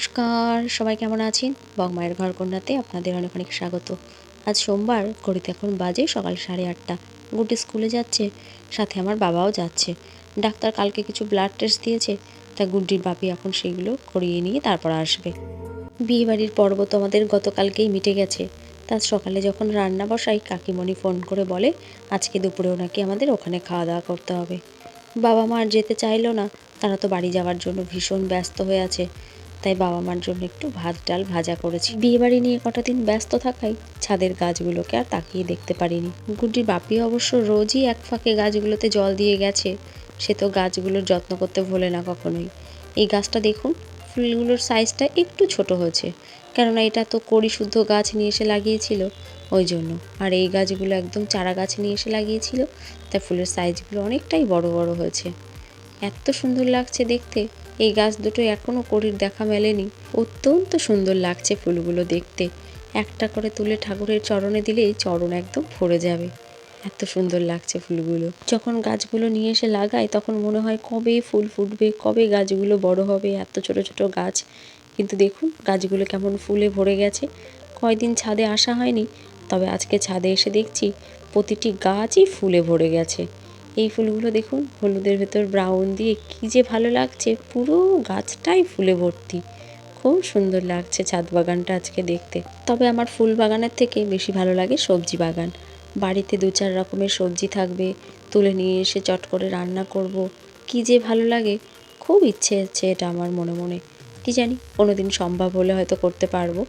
নমস্কার, সবাই কেমন আছেন? বগমায়ের ঘর কন্যাতে আপনাদের অনেক অনেক স্বাগত। আজ সোমবার, ঘড়িতে এখন বাজে সকাল সাড়ে আটটা। গুড্ডি স্কুলে যাচ্ছে, সাথে আমার বাবাও যাচ্ছে। ডাক্তার কালকে কিছু ব্লাড টেস্ট দিয়েছে, তা গুড্ডির বাপি এখন সেগুলো করিয়ে নিয়ে তারপর আসবে। বিয়েবাড়ির পর্ব তো আমাদের গতকালকেই মিটে গেছে। তার সকালে যখন রান্না বসাই, কাকিমণি ফোন করে বলে, আজকে দুপুরেও নাকি আমাদের ওখানে খাওয়া দাওয়া করতে হবে। বাবা মা আর যেতে চাইলো না, তারা তো বাড়ি যাওয়ার জন্য ভীষণ ব্যস্ত হয়ে আছে। তাই বাবা মার জন্য একটু ভাত, ডাল ভাজা করেছি। বিয়ে বাড়ি নিয়ে কটা দিন ব্যস্ত থাকায় ছাদের গাছগুলোকে আর তাকিয়ে দেখতে পারিনি। গুড্ডির বাপি অবশ্য রোজই এক ফাঁকে গাছগুলোতে জল দিয়ে গেছে। সে তো গাছগুলোর যত্ন করতে ভোলে না কখনোই। এই গাছটা দেখুন, ফুলগুলোর সাইজটা একটু ছোট হয়েছে। কেননা এটা তো কড়ি শুদ্ধ গাছ নিয়ে এসে লাগিয়েছিল, ওই জন্য। আর এই গাছগুলো একদম চারা গাছ নিয়ে এসে লাগিয়েছিল, তাই ফুলের সাইজগুলো অনেকটাই বড় বড় হয়েছে। এত সুন্দর লাগছে দেখতে। এই গাছ দুটো এখনও কড়ির দেখা মেলেনি। অত্যন্ত সুন্দর লাগছে ফুলগুলো দেখতে। একটা করে তুলে ঠাকুরের চরণে দিলেই চরণ একদম ভরে যাবে। এত সুন্দর লাগছে ফুলগুলো। যখন গাছগুলো নিয়ে এসে লাগাই তখন মনে হয় কবে ফুল ফুটবে, কবে গাছগুলো বড় হবে, এত ছোট ছোট গাছ। কিন্তু দেখুন, গাছগুলো কেমন ফুলে ভরে গেছে। কয়দিন ছাদে আসা হয়নি, তবে আজকে ছাদে এসে দেখছি প্রতিটি গাছই ফুলে ভরে গেছে। এই ফুলগুলো দেখুন, হলুদের ভেতর ব্রাউন দিয়ে কী যে ভালো লাগছে, পুরো গাছটাই ফুলে ভর্তি। খুব সুন্দর লাগছে ছাদ বাগানটা আজকে দেখতে। তবে আমার ফুল বাগানের থেকে বেশি ভালো লাগে সবজি বাগান। বাড়িতে দু চার রকমের সবজি থাকবে, তুলে নিয়ে এসে চট করে রান্না করব। কী যে ভালো লাগে, খুব ইচ্ছে হচ্ছে এটা আমার মনে মনে। কি জানি কোনো দিন সম্ভব হলে হয়তো করতে পারব।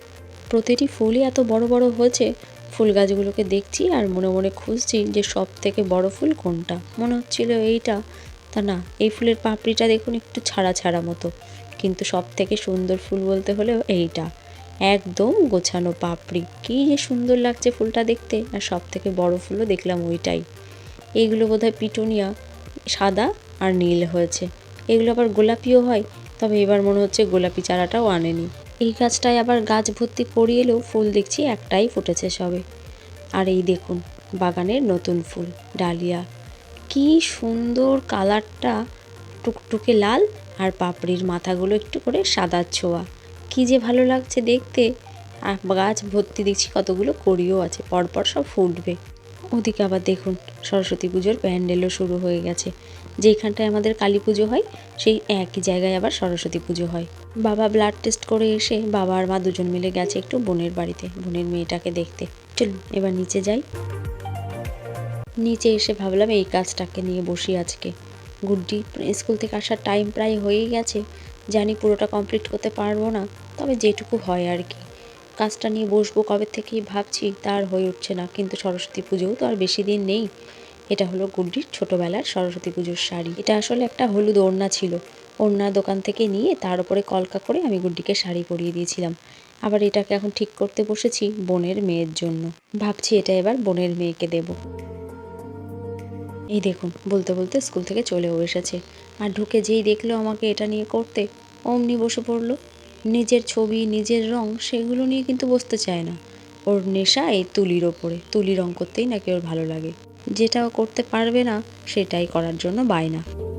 প্রতিটি ফুলই এত বড় বড় হয়েছে ফুল গাছগুলোকে দেখছি আর মনে মনে খুঁজছি যে সব থেকে বড় ফুল কোনটা। মনে হচ্ছিল এইটা। তা না, এই ফুলের পাপড়িটা দেখুন একটু ছাড়া ছাড়া মতো। কিন্তু সব থেকে সুন্দর ফুল বলতে হলেও এইটা। একদম গোছানো পাপড়ি। কী যে সুন্দর লাগছে ফুলটা দেখতে। আর সব থেকে বড় ফুলও দেখলাম ওইটাই। এইগুলো বোধহয় পিটুনিয়া, সাদা আর নীল হয়েছে। এগুলো আবার গোলাপিও হয়। তবে এবার মনে হচ্ছে গোলাপি চারাটাও আনেনি। এই গাছটায় আবার গাছ ভর্তি করি এলেও ফুল দেখছি একটাই ফুটেছে সবে। আর এই দেখুন, বাগানের নতুন ফুল, ডালিয়া। কি সুন্দর কালারটা, টুকটুকে লাল আর পাপড়ির মাথাগুলো একটু করে সাদা ছোঁয়া। কী যে ভালো লাগছে দেখতে। আর গাছ ভর্তি দেখছি কতগুলো কড়িও আছে, পরপর সব ফুটবে। ওদিকে আবার দেখুন, সরস্বতী পুজোর প্যান্ডেলও শুরু হয়ে গেছে। যেখানটায় আমাদের কালী পুজো হয়, সেই একই জায়গায় আবার সরস্বতী পুজো হয়। বাবা ব্লাড টেস্ট করে এসে বাবা আর মা দুজন মিলে গেছে একটু বোনের বাড়িতে, বোনের মেয়েটাকে দেখতে। চলুন, এবার নিচে যাই। নিচে এসে ভাবলাম এই কাজটাকে নিয়ে বসি আজকে। গুড্ডি স্কুল থেকে আসার টাইম প্রায় হয়েই গেছে। জানি পুরোটা কমপ্লিট করতে পারব না, তবে যেটুকু হয় আর কি। কাজটা নিয়ে বসবো কবে থেকেই ভাবছি তার হয়ে উঠছে না, কিন্তু সরস্বতী পুজোও তো আর বেশি দিন নেই। এটা হলো গুড্ডির ছোটোবেলার সরস্বতী পুজোর শাড়ি। এটা আসলে একটা হলুদ ওড়না ছিল। ওড়না দোকান থেকে নিয়ে তার উপরে কলকা করে আমি গুড্ডিকে শাড়ি পরিয়ে দিয়েছিলাম। আবার এটাকে এখন ঠিক করতে বসেছি বোনের মেয়ের জন্য। ভাবছি এটা এবার বোনের মেয়েকে দেব। এই দেখুন, বলতে বলতে স্কুল থেকে চলেও এসেছে। আর ঢুকে যেই দেখল আমাকে এটা নিয়ে করতে, অমনি বসে পড়ল। নিজের ছবি, নিজের রং, সেগুলো নিয়ে কিন্তু বসতে চায় না। ওর নেশা এই তুলির ওপরে তুলি রং করতেই নাকি ওর ভালো লাগে। যেটা করতে পারবে না, সেটাই করার জন্য বায়না।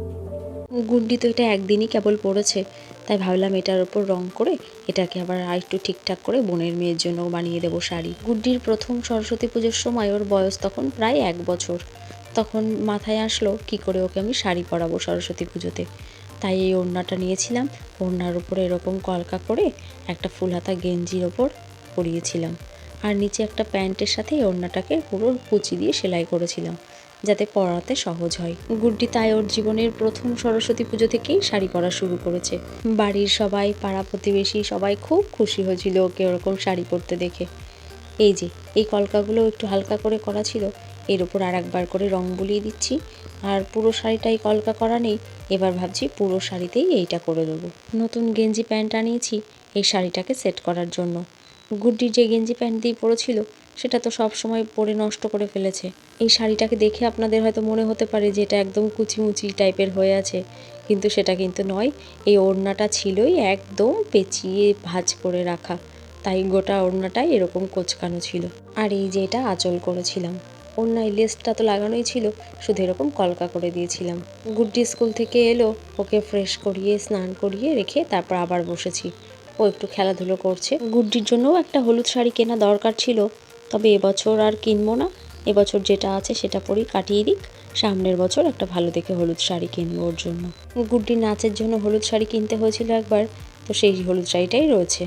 গুড্ডি তো এটা একদিনই কেবল পড়েছে। তাই ভাবলাম এটার ওপর রং করে এটাকে আবার আর একটু ঠিকঠাক করে বোনের মেয়ের জন্য বানিয়ে দেবো শাড়ি। গুড্ডির প্রথম সরস্বতী পুজোর সময় ওর বয়স তখন প্রায় এক বছর। তখন মাথায় আসলো, কি করে ওকে আমি শাড়ি পরাবো সরস্বতী পুজোতে। তাই এই ওড়নাটা নিয়েছিলাম, ওড়নার উপরে এরকম কলকা করে একটা ফুল হাতা গেঞ্জির ওপর পরিয়েছিলাম। আর নিচে একটা প্যান্টের সাথে এই ওড়নাটাকে পুরো কুচি দিয়ে সেলাই করেছিলাম। যাতে পরাতে সহজ হয়। গুড্ডি তাই ওর জীবনের প্রথম সরস্বতী পুজো থেকেই শাড়ি পরা শুরু করেছে। বাড়ির সবাই, পাড়া প্রতিবেশী সবাই খুব খুশি হয়েছিল ওকে ওরকম শাড়ি পরতে দেখে। এই যে, এই কলকাগুলো একটু হালকা করে করা ছিল, এর উপর আর একবার করে রং বুলিয়ে দিচ্ছি, আর পুরো শাড়িটাই কলকা করা নেই, এবার ভাবছি পুরো শাড়িতেই এইটা করে দেবো। নতুন গেঞ্জি প্যান্ট আনিয়েছি, এই শাড়িটাকে সেট করার জন্য। গুড্ডি যে গেঞ্জি প্যান্ট দিয়ে পরেছিল সেটা তো সব সময় পরে নষ্ট করে ফেলেছে। এই শাড়িটাকে দেখে আপনাদের হয়তো মনে হতে পারে যে এটা একদম কুচিমুচি টাইপের হয়ে আছে। কিন্তু সেটা কিন্তু নয়, এই ওড়নাটা ছিলই একদম পেঁচিয়ে ভাঁজ করে রাখা। তাই গোটা ওড়নাটাই এরকম কোচকানো ছিল। আর এই যে এটা আঁচল করেছিলাম। ওড়নায় লেসটা তো লাগানোই ছিল, শুধু এরকম কলকা করে দিয়েছিলাম। গুড্ডি স্কুল থেকে এলো, ওকে ফ্রেশ করিয়ে, স্নান করিয়ে রেখে তারপর আবার বসেছি। ও একটু খেলাধুলো করছে। গুড্ডির জন্যও একটা হলুদ শাড়ি কেনা দরকার ছিল। তবে এবছর আর কিনবো না। এবছর যেটা আছে সেটা পরেই কাটিয়ে দিক। সামনের বছর একটা ভালো দেখে হলুদ শাড়ি কিনবো ওর জন্য। গুড্ডির নাচের জন্য হলুদ শাড়ি কিনতে হয়েছিল একবার, তো সেই হলুদ শাড়িটাই রয়েছে।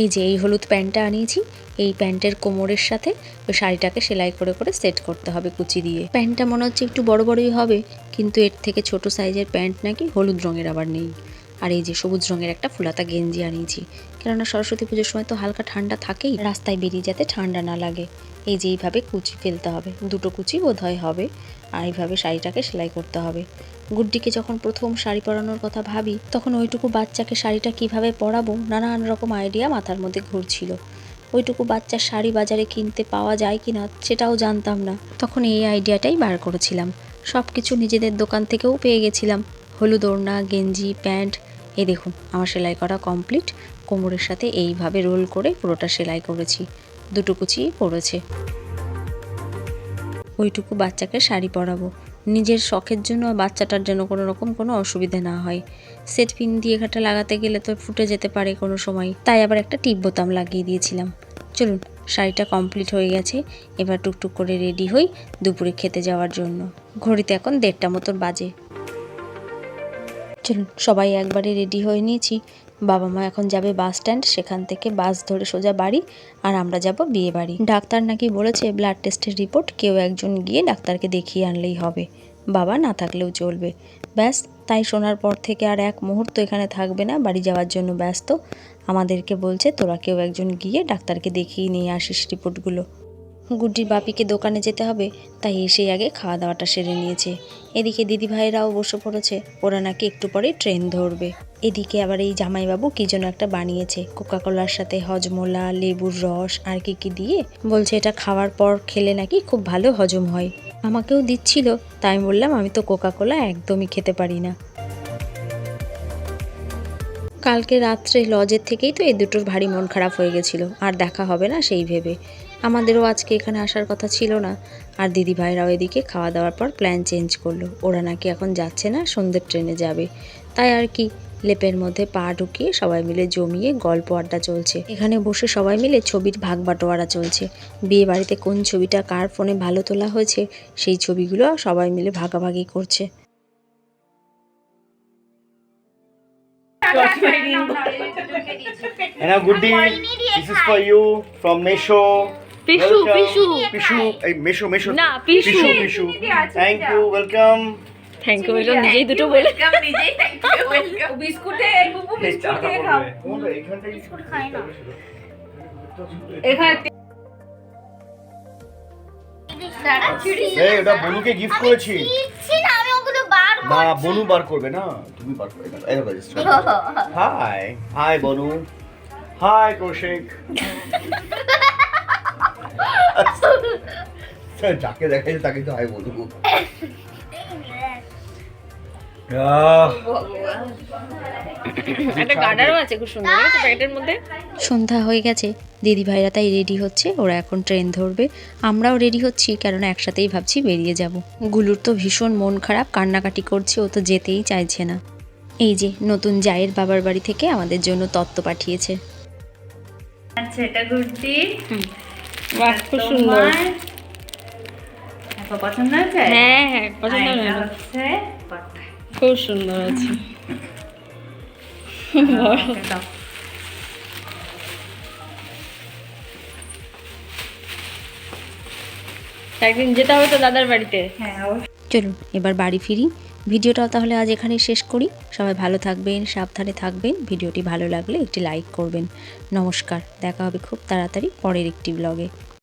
এই যে এই হলুদ প্যান্টটা আনিয়েছি, এই প্যান্টের কোমরের সাথে ওই শাড়িটাকে সেলাই করে করে সেট করতে হবে কুচি দিয়ে। প্যান্টটা মনে হচ্ছে একটু বড় বড়ই হবে, কিন্তু এর থেকে ছোট সাইজের প্যান্ট নাকি হলুদ রঙের আবার নেই। আর এই যে সবুজ রঙের একটা ফুলাতা গেঞ্জি আনিয়েছি। কেননা সরস্বতী পুজোর সময় তো হালকা ঠান্ডা থাকেই, রাস্তায় বেরিয়ে যাতে ঠান্ডা না লাগে। এই যে এইভাবে কুচি ফেলতে হবে, দুটো কুচি বোধহয় হবে, আর এইভাবে শাড়িটাকে সেলাই করতে হবে। গুড্ডিকে যখন প্রথম শাড়ি পরানোর কথা ভাবি, তখন ওইটুকু বাচ্চাকে শাড়িটা কীভাবে পরাবো নানান রকম আইডিয়া মাথার মধ্যে ঘুরছিল। ওইটুকু বাচ্চার শাড়ি বাজারে কিনতে পাওয়া যায় কি না সেটাও জানতাম না। তখন এই আইডিয়াটাই বার করেছিলাম। সব কিছু নিজেদের দোকান থেকেও পেয়ে গেছিলাম। হলুদ ওড়না, গেঞ্জি, প্যান্ট এই দেখুন, আমার সেলাই করা কমপ্লিট কোমরের সাথে এইভাবে রোল করে পুরোটা সেলাই করেছি। দুটো কুচি পড়েছে। ওইটুকু বাচ্চাকে শাড়ি পরাবো। নিজের শখের জন্য বাচ্চাটার জন্য কোনো রকম কোনো অসুবিধে না হয়। সেট পিন দিয়ে এখানটা লাগাতে গেলে তো ফুটে যেতে পারে কোনো সময়। তাই আবার একটা টিপ বোতাম লাগিয়ে দিয়েছিলাম। চলুন, শাড়িটা কমপ্লিট হয়ে গেছে। এবার টুকটুক করে রেডি হই দুপুরে খেতে যাওয়ার জন্য। ঘড়িতে এখন দেড়টা মতন বাজে। চলুন সবাই একবারে রেডি হয়ে নিয়েছি। বাবা মা এখন যাবে বাস স্ট্যান্ড, সেখান থেকে বাস ধরে সোজা বাড়ি, আর আমরা যাব বিয়ে বাড়ি। ডাক্তার নাকি বলেছে, ব্লাড টেস্টের রিপোর্ট কেউ একজন গিয়ে ডাক্তারকে দেখিয়ে আনলেই হবে। বাবা না থাকলেও চলবে। ব্যাস, তাই শোনার পর থেকে আর এক মুহূর্ত এখানে থাকবে না, বাড়ি যাওয়ার জন্য ব্যস্ত। আমাদেরকে বলছে, তোরা কেউ একজন গিয়ে ডাক্তারকে দেখিয়ে নিয়ে আসিস রিপোর্টগুলো। গুড্ডির বাপিকে দোকানে যেতে হবে, তাই এসেই আগে খাওয়া দাওয়াটা সেরে নিয়েছে। এদিকে দিদি ভাইরাও বসে পড়েছে, ওরা নাকি একটু পরে ট্রেন ধরবে। এদিকে আবার এই জামাইবাবু কি যেন একটা বানিয়েছে, কোকাকোলার সাথে হজমোলা, লেবুর রস, আর কি কি দিয়ে। বলছে, এটা খাওয়ার পর খেলে নাকি খুব ভালো হজম হয়। আমাকেও দিচ্ছিল, তাই বললাম, আমি তো কোকাকোলা একদমই খেতে পারি না। কালকে রাত্রে লজের থেকেই তো এই দুটোর ভারী মন খারাপ হয়ে গেছিল, আর দেখা হবে না সেই ভেবে। আমাদেরও আজকে এখানে আসার কথা ছিল না। আর দিদি ভাইরাও এদিকে খাওয়া দাওয়ার পর প্ল্যান চেঞ্জ করল। ওরা নাকি এখন যাচ্ছে না সন্ধ্যের ট্রেনে যাবে। তাই আর কি লেপের মধ্যে পা ঢুকিয়ে সবাই মিলে জমিয়ে গল্প আড্ডা চলছে। এখানে বসে সবাই মিলে ছবির ভাগ বাটোয়ারা চলছে। বিয়ে বাড়িতে কোন ছবিটা কার ফোনে ভালো তোলা হয়েছে সেই ছবিগুলো সবাই মিলে ভাগাভাগি করছে। And Goody, this is for you from Mesho. Welcome. Pishu. Pishu, hey, Mesho, Mesho. না. Pishu, Pishu. Thank you, welcome. Thank you welcome নিজেই দুটো বলে বিস্কুটে বুবু এই বিস্কুট চাটা খেয়ে খাও বিস্কুট খাই না। এখানে এই, ওটা বনুকে গিফট করেছি না আমি ওগুলো বার না বনু বার করবে না তুমি বার করবে এই দেখো হাই হাই বনু হাই কৌশিক যাকে দেখাইছে তাকে তো হাই বলব। সন্ধ্যা হয়ে গেছে দিদি ভাইরা তাই রেডি হচ্ছে ওরা এখন ট্রেন ধরবে। আমরাও রেডি হচ্ছি কেননা একসাথেই ভাবছি বেরিয়ে যাব। গুলুর তো ভীষণ মন খারাপ কান্নাকাটি করছে ও তো যেতেই চাইছে না। এই যে নতুন জায়ের বাবার বাড়ি থেকে আমাদের জন্য তত্ত্ব পাঠিয়েছে। আচ্ছা এটা গুড্ডি বাহ খুব সুন্দর। পছন্দ হয়েছে? হ্যাঁ হ্যাঁ পছন্দ। খুব সুন্দর আছে একদিন যেতে হবে তো দাদার বাড়িতে। হ্যাঁ। চলুন এবার বাড়ি ফিরি। ভিডিওটাও তাহলে আজ এখানেই শেষ করি। সবাই ভালো থাকবেন, সাবধানে থাকবেন। ভিডিওটি ভালো লাগলে একটি লাইক করবেন। নমস্কার, দেখা হবে খুব তাড়াতাড়ি পরের একটি ব্লগে